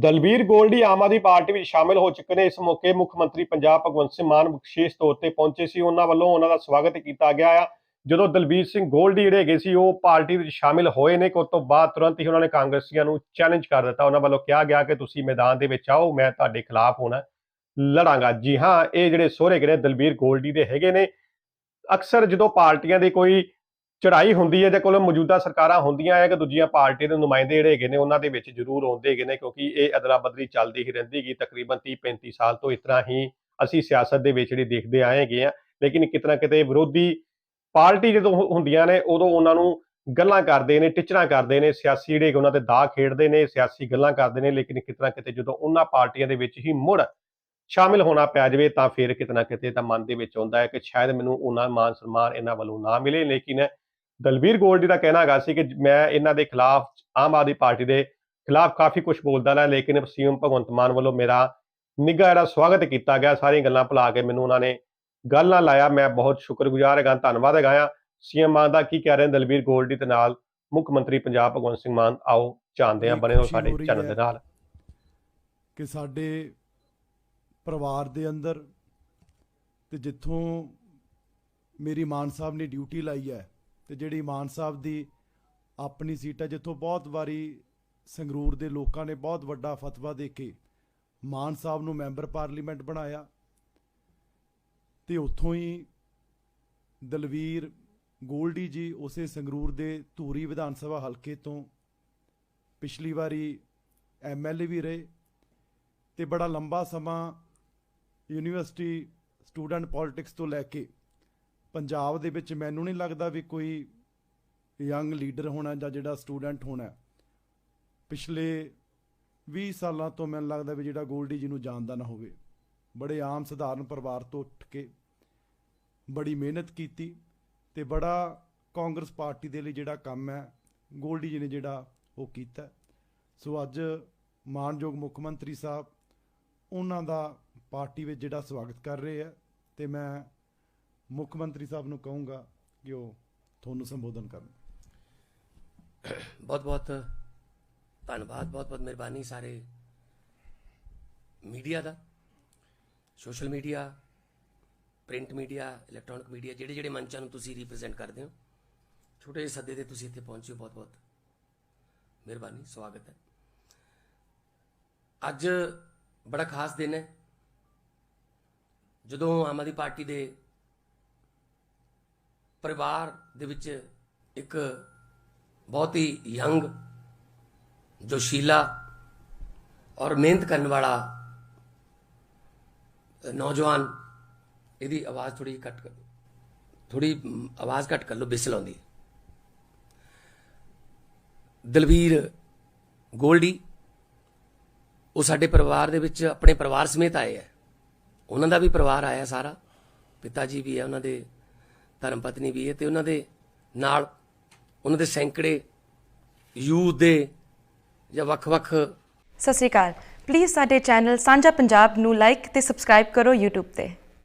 Dalbir Goldy Aam Aadmi party ਵਿੱਚ ਸ਼ਾਮਿਲ ਹੋ ਚੁੱਕੇ ਨੇ। ਇਸ ਮੌਕੇ ਮੁੱਖ ਮੰਤਰੀ ਪੰਜਾਬ ਭਗਵੰਤ ਸਿੰਘ ਮਾਨ ਵਿਸ਼ੇਸ਼ ਤੌਰ ਤੇ ਪਹੁੰਚੇ ਸੀ। ਉਹਨਾਂ ਵੱਲੋਂ ਉਹਨਾਂ ਦਾ ਸਵਾਗਤ ਕੀਤਾ ਗਿਆ ਆ। ਜਦੋਂ ਦਲਬੀਰ ਸਿੰਘ ਗੋਲਡੀ ਜਿਹੜੇ ਹੈਗੇ ਸੀ, ਉਹ ਪਾਰਟੀ ਵਿੱਚ ਸ਼ਾਮਿਲ ਹੋਏ ਨੇ। ਕਿ ਉਸ ਤੋਂ ਬਾਅਦ ਤੁਰੰਤ ਹੀ ਉਹਨਾਂ ਨੇ ਕਾਂਗਰਸੀਆਂ ਨੂੰ ਚੈਲੰਜ ਕਰ ਦਿੱਤਾ। ਉਹਨਾਂ ਵੱਲੋਂ ਕਿਹਾ ਗਿਆ ਕਿ ਤੁਸੀਂ ਮੈਦਾਨ ਦੇ ਵਿੱਚ ਆਓ, ਮੈਂ ਤੁਹਾਡੇ ਖਿਲਾਫ ਹੁਣ ਲੜਾਂਗਾ। ਜੀ ਹਾਂ, ਇਹ ਜਿਹੜੇ ਸਹੁਰੇ ਗਏ ਦਲਬੀਰ ਗੋਲਡੀ ਦੇ ਹੈਗੇ ਨੇ। ਅਕਸਰ ਜਦੋਂ ਪਾਰਟੀਆਂ ਦੇ ਕੋਈ ਚੜ੍ਹਾਈ ਹੁੰਦੀ ਹੈ ਜਾਂ ਕੋਲ ਮੌਜੂਦਾ ਸਰਕਾਰਾਂ ਹੁੰਦੀਆਂ ਹੈ ਕਿ ਦੂਜੀਆਂ ਪਾਰਟੀਆਂ ਦੇ ਨੁਮਾਇੰਦੇ ਜਿਹੜੇ ਹੈਗੇ ਨੇ, ਉਹਨਾਂ ਦੇ ਵਿੱਚ ਜ਼ਰੂਰ ਆਉਂਦੇ ਹੈਗੇ ਨੇ ਕਿਉਂਕਿ ਇਹ ਅਦਲਾ ਬਦਲੀ ਚੱਲਦੀ ਹੀ ਰਹਿੰਦੀ ਹੈਗੀ, ਤਕਰੀਬਨ 30 35 ਸਾਲ ਤੋਂ ਇਸ ਤਰ੍ਹਾਂ ਹੀ ਅਸੀਂ ਸਿਆਸਤ ਦੇ ਵਿੱਚ ਜਿਹੜੀ ਦੇਖਦੇ ਆਏ ਹੈਗੇ ਆ ਲੇਕਿਨ ਕਿਤਨਾ ਕਿਤੇ ਵਿਰੋਧੀ ਪਾਰਟੀ ਜਦੋਂ ਹੁੰਦੀਆਂ ਨੇ, ਉਦੋਂ ਉਹਨਾਂ ਨੂੰ ਗੱਲਾਂ ਕਰਦੇ ਨੇ, ਟਿਚਰਾਂ ਕਰਦੇ ਨੇ, ਸਿਆਸੀ ਜਿਹੜੇ ਉਹਨਾਂ ਤੇ ਦਾਅ ਖੇਡਦੇ ਨੇ, ਸਿਆਸੀ ਗੱਲਾਂ ਕਰਦੇ ਨੇ, ਲੇਕਿਨ ਕਿਤਨਾ ਕਿਤੇ ਜਦੋਂ ਉਹਨਾਂ ਪਾਰਟੀਆਂ ਦੇ ਵਿੱਚ ਹੀ ਮੁੜ ਸ਼ਾਮਿਲ ਹੋਣਾ ਪੈ ਜਾਵੇ, ਤਾਂ ਫਿਰ ਕਿਤਨਾ ਕਿਤੇ ਤਾਂ ਮਨ ਦੇ ਵਿੱਚ ਆਉਂਦਾ ਹੈ ਕਿ ਸ਼ਾਇਦ ਮੈਨੂੰ ਉਹਨਾਂ ਮਾਨ ਸਨਮਾਨ ਇਹਨਾਂ ਵੱਲੋਂ ਨਾ ਮਿਲੇ। ਲੇਕਿਨ ਦਲਬੀਰ ਗੋਲਡੀ ਦਾ ਕਹਿਣਾ ਹੈਗਾ ਸੀ ਕਿ ਮੈਂ ਇਹਨਾਂ ਦੇ ਖਿਲਾਫ ਆਮ ਆਦਮੀ ਪਾਰਟੀ ਦੇ ਖਿਲਾਫ ਕਾਫੀ ਕੁਝ ਬੋਲਦਾ ਰਿਹਾ ਲੇਕਿਨ ਸੀਐਮ ਭਗਵੰਤ ਮਾਨ ਵੱਲੋਂ ਮੇਰਾ ਨਿੱਘਾ ਜਿਹੜਾ ਸਵਾਗਤ ਕੀਤਾ ਗਿਆ ਸਾਰੀਆਂ ਗੱਲਾਂ ਭੁਲਾ ਕੇ ਮੈਨੂੰ ਉਹਨਾਂ ਨੇ ਗੱਲ ਨਾਲ ਲਾਇਆ। ਮੈਂ ਬਹੁਤ ਸ਼ੁਕਰਗੁਜ਼ਾਰ ਹੈਗਾ ਧੰਨਵਾਦ ਹੈਗਾ ਆ। ਸੀਐਮ ਮਾਨ ਦਾ ਕੀ ਕਹਿ ਰਹੇ ਨੇ ਦਲਬੀਰ ਗੋਲਡੀ ਦੇ ਨਾਲ ਮੁੱਖ ਮੰਤਰੀ ਪੰਜਾਬ ਭਗਵੰਤ ਸਿੰਘ ਮਾਨ? ਆਓ ਜਾਣਦੇ ਹਾਂ ਬੜੀ ਬਣੇ ਰਹੋ ਸਾਡੇ ਹੋ ਰਹੀ ਚੈਨਲ ਦੇ। ਨਾਲ। ਕਿ ਸਾਡੇ ਪਰਿਵਾਰ ਦੇ ਅੰਦਰ ਤੇ ਜਿੱਥੋਂ ਮੇਰੀ ਮਾਨ ਸਾਹਿਬ ਨੇ ਡਿਊਟੀ ਲਾਈ ਹੈ ਤੇ ਜਿਹੜੀ ਮਾਨ ਸਾਹਿਬ ਦੀ ਆਪਣੀ ਸੀਟ ਹੈ, ਜਿੱਥੋਂ ਬਹੁਤ ਵਾਰੀ ਸੰਗਰੂਰ ਦੇ ਲੋਕਾਂ ਨੇ ਬਹੁਤ ਵੱਡਾ ਫਤਵਾ ਦੇ ਕੇ ਮਾਨ ਸਾਹਿਬ ਨੂੰ ਮੈਂਬਰ ਪਾਰਲੀਮੈਂਟ ਬਣਾਇਆ ਤੇ ਉੱਥੋਂ ਹੀ ਦਲਵੀਰ ਗੋਲਡੀ ਜੀ ਉਸੇ ਸੰਗਰੂਰ ਦੇ ਧੂਰੀ ਵਿਧਾਨ ਸਭਾ ਹਲਕੇ ਤੋਂ ਪਿਛਲੀ ਵਾਰੀ ਐਮਐਲਏ ਵੀ ਰਹੇ ਤੇ ਬੜਾ ਲੰਬਾ ਸਮਾਂ ਯੂਨੀਵਰਸਿਟੀ ਸਟੂਡੈਂਟ ਪੋਲਿਟਿਕਸ ਤੋਂ ਲੈ ਕੇ ਪੰਜਾਬ ਦੇ ਵਿੱਚ ਮੈਨੂੰ ਨਹੀਂ ਲੱਗਦਾ ਵੀ ਕੋਈ ਯੰਗ ਲੀਡਰ ਹੋਣਾ ਜਾਂ ਜਿਹੜਾ ਸਟੂਡੈਂਟ ਹੋਣਾ ਪਿਛਲੇ 20 ਸਾਲਾਂ ਤੋਂ ਮੈਨੂੰ ਲੱਗਦਾ ਵੀ ਜਿਹੜਾ ਗੋਲਡੀ ਜੀ ਨੂੰ ਜਾਣਦਾ ਨਾ ਹੋਵੇ। ਬੜੇ ਆਮ ਸਧਾਰਨ ਪਰਿਵਾਰ ਤੋਂ ਉੱਠ ਕੇ ਬੜੀ ਮਿਹਨਤ ਕੀਤੀ ਤੇ ਬੜਾ ਕਾਂਗਰਸ ਪਾਰਟੀ ਦੇ ਲਈ ਜਿਹੜਾ ਕੰਮ ਹੈ, ਗੋਲਡੀ ਜੀ ਨੇ ਜਿਹੜਾ ਉਹ ਕੀਤਾ। ਸੋ ਅੱਜ ਮਾਨਯੋਗ ਮੁੱਖ ਮੰਤਰੀ ਸਾਹਿਬ ਉਹਨਾਂ ਦਾ ਪਾਰਟੀ ਵਿੱਚ ਜਿਹੜਾ ਸਵਾਗਤ ਕਰ ਰਹੇ ਆ ਤੇ ਮੈਂ ਮੁੱਖ ਮੰਤਰੀ ਸਾਹਿਬ ਨੂੰ ਕਹੂੰਗਾ ਕਿ ਉਹ ਤੁਹਾਨੂੰ ਸੰਬੋਧਨ ਕਰਨ। ਬਹੁਤ ਬਹੁਤ ਧੰਨਵਾਦ, ਬਹੁਤ ਬਹੁਤ ਮਿਹਰਬਾਨੀ ਸਾਰੇ ਮੀਡੀਆ ਦਾ। Social media, print media, electronic media, ਜਿਹੜੇ ਜਿਹੜੇ ਮੰਚਾਂ ਨੂੰ ਤੁਸੀਂ ਰਿਪਰੈਜ਼ੈਂਟ ਕਰਦੇ ਹੋ, ਛੋਟੇ ਜਿਹੇ ਸੱਦੇ ਤੇ ਤੁਸੀਂ ਇੱਥੇ ਪਹੁੰਚੇ ਹੋ, ਬਹੁਤ ਬਹੁਤ ਮਿਹਰਬਾਨੀ, ਸਵਾਗਤ ਹੈ। ਅੱਜ ਬੜਾ ਖਾਸ ਦਿਨ ਹੈ। ਜਦੋਂ ਆਮ ਆਦਮੀ ਪਾਰਟੀ ਦੇ ਪਰਿਵਾਰ ਦੇ ਵਿੱਚ ਇੱਕ ਬਹੁਤ ਹੀ ਯੰਗ, ਜੋਸ਼ੀਲਾ ਔਰ ਮਿਹਨਤ ਕਰਨ ਵਾਲਾ ਨੌਜਵਾਨ, ਇਹਦੀ ਆਵਾਜ਼ ਥੋੜੀ ਘੱਟ ਕਰ ਥੋੜੀ ਆਵਾਜ਼ ਘੱਟ ਕਰ ਲਓ, ਬਿਸਲ ਆਉਂਦੀ ਦਲਵੀਰ ਗੋਲਡੀ, ਉਹ ਸਾਡੇ ਪਰਿਵਾਰ ਦੇ ਵਿੱਚ ਆਪਣੇ ਪਰਿਵਾਰ ਸਮੇਤ ਆਏ ਹੈ। ਉਹਨਾਂ ਦਾ ਵੀ ਪਰਿਵਾਰ ਆਇਆ ਸਾਰਾ, ਪਿਤਾ ਜੀ ਵੀ ਹੈ, ਉਹਨਾਂ ਦੇ ਧਰਮ ਪਤਨੀ ਵੀ ਹੈ ਤੇ ਉਹਨਾਂ ਦੇ ਨਾਲ ਉਹਨਾਂ ਦੇ ਸੈਂਕੜੇ ਯੂਥ ਦੇ ਜਾਂ ਵੱਖ-ਵੱਖ ਸਤਿ ਸ਼੍ਰੀ ਅਕਾਲ। ਪਲੀਜ਼ ਸਾਡੇ ਚੈਨਲ ਸਾਂਝਾ ਪੰਜਾਬ ਨੂੰ ਲਾਈਕ ਤੇ ਸਬਸਕ੍ਰਾਈਬ ਕਰੋ YouTube ਤੇ।